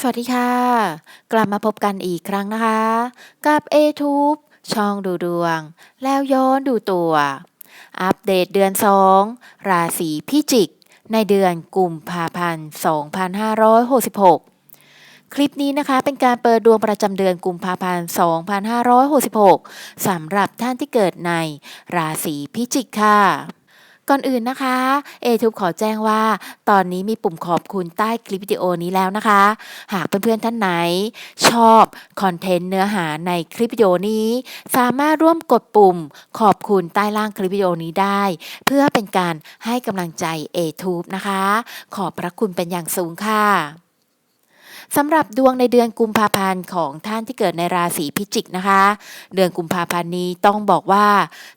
สวัสดีค่ะ กลับมาพบกันอีกครั้งนะคะ กับ A-Tube ช่องดูดวง แล้วย้อนดูตัว อัปเดตเดือน 2 ราศีพิจิก ในเดือนกุมภาพันธ์ 2566 คลิปนี้นะคะเป็นการเปิดดวงประจำเดือนกุมภาพันธ์ 2566 สำหรับท่านที่เกิดในราศีพิจิกค่ะ ก่อนอื่นนะคะเอทูบขอแจ้งว่า ตอนนี้มีปุ่มขอบคุณใต้คลิปวิดีโอนี้แล้วนะคะ หากเพื่อนๆท่านไหน ชอบคอนเทนต์เนื้อหาในคลิปวิดีโอนี้ สามารถร่วมกดปุ่มขอบคุณใต้ล่างคลิปวิดีโอนี้ได้ เพื่อเป็นการให้กำลังใจเอทูบนะคะ ขอบพระคุณเป็นอย่างสูงค่ะ สำหรับดวงในเดือนกุมภาพันธ์ของท่านที่เกิดในราศีพิจิกนะคะ เดือนกุมภาพันธ์นี้ต้องบอกว่า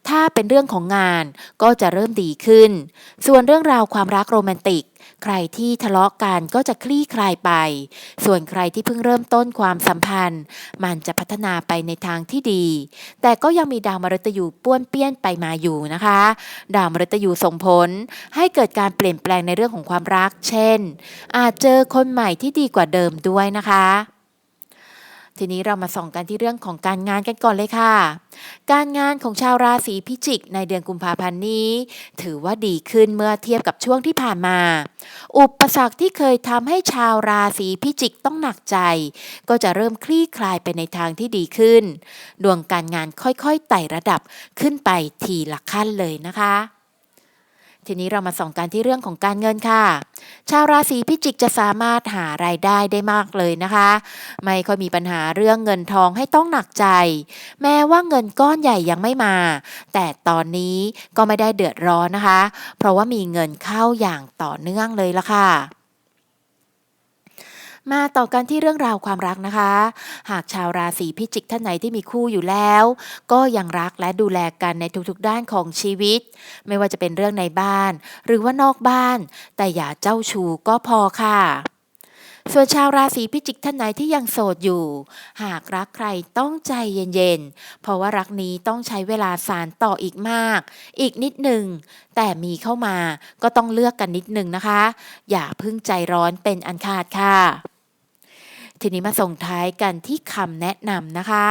ถ้าเป็นเรื่องของงานก็จะเริ่มดีขึ้น ส่วนเรื่องราวความรักโรแมนติก ใครที่ทะเลาะกันก็จะคลี่คลายไป ส่วนใครที่เพิ่งเริ่มต้นความสัมพันธ์ มันจะพัฒนาไปในทางที่ดี แต่ก็ยังมีดาวมฤตยูป้วนเปี้ยนไปมาอยู่นะคะ ดาวมฤตยูส่งผลให้เกิดการเปลี่ยนแปลงในเรื่องของความรัก เช่น อาจเจอคนใหม่ที่ดีกว่าเดิมด้วยนะคะ ทีนี้เรามาส่องกันที่เรื่องของการงานกันก่อนเลยค่ะ การงานของชาวราศีพิจิก ในเดือนกุมภาพันธ์นี้ ถือว่าดีขึ้นเมื่อเทียบกับช่วงที่ผ่านมา อุปสรรคที่เคยทำให้ชาวราศีพิจิกต้องหนักใจ ก็จะเริ่มคลี่คลายไปในทางที่ดีขึ้น ดวงการงานค่อยๆไต่ระดับขึ้นไปทีละขั้นเลยนะคะ ทีนี้เรามาส่องกันที่เรื่องของการเงินค่ะ ชาวราศีพิจิกจะสามารถหารายได้ได้มากเลยนะคะ ไม่ค่อยมีปัญหาเรื่องเงินทองให้ต้องหนักใจ แม้ว่าเงินก้อนใหญ่ยังไม่มา แต่ตอนนี้ก็ไม่ได้เดือดร้อนนะคะ เพราะว่ามีเงินเข้าอย่างต่อเนื่องเลยละค่ะ มาต่อกันที่เรื่องราวความรักนะคะ หากชาวราศีพิจิกท่านไหนที่มีคู่อยู่แล้ว ก็ยังรักและดูแลกันในทุกๆด้านของชีวิต ไม่ว่าจะเป็นเรื่องในบ้าน หรือว่านอกบ้าน แต่อย่าเจ้าชู้ก็พอค่ะส่วนชาวราศีพิจิกท่านไหนที่ยังโสดอยู่ หากรักใครต้องใจเย็นๆ เพราะว่ารักนี้ต้องใช้เวลาสารต่ออีกมาก อีกนิดหนึ่ง แต่มีเข้ามาก็ต้องเลือกกันนิดหนึ่งนะคะ อย่าพึ่งใจร้อนเป็นอันขาดค่ะ ทีนี้มาส่งท้ายกันที่คำแนะนำนะคะ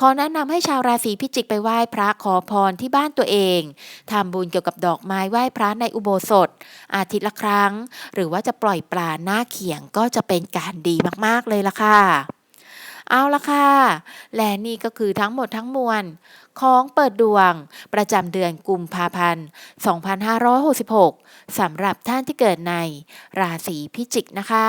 ขอแนะนำให้ชาวราศีพิจิกไปไหว้พระขอพรที่บ้านตัวเองทำบุญเกี่ยวกับดอกไม้ไหว้พระในอุโบสถ อาทิตย์ละครั้ง หรือว่าจะปล่อยปลาหน้าเขียงก็จะเป็นการดีมากๆเลยละค่ะเอาละค่ะ และนี่ก็คือทั้งหมดทั้งมวล ของเปิดดวง ประจำเดือนกุมภาพันธ์ 2566 สำหรับท่านที่เกิดในราศีพิจิกนะคะ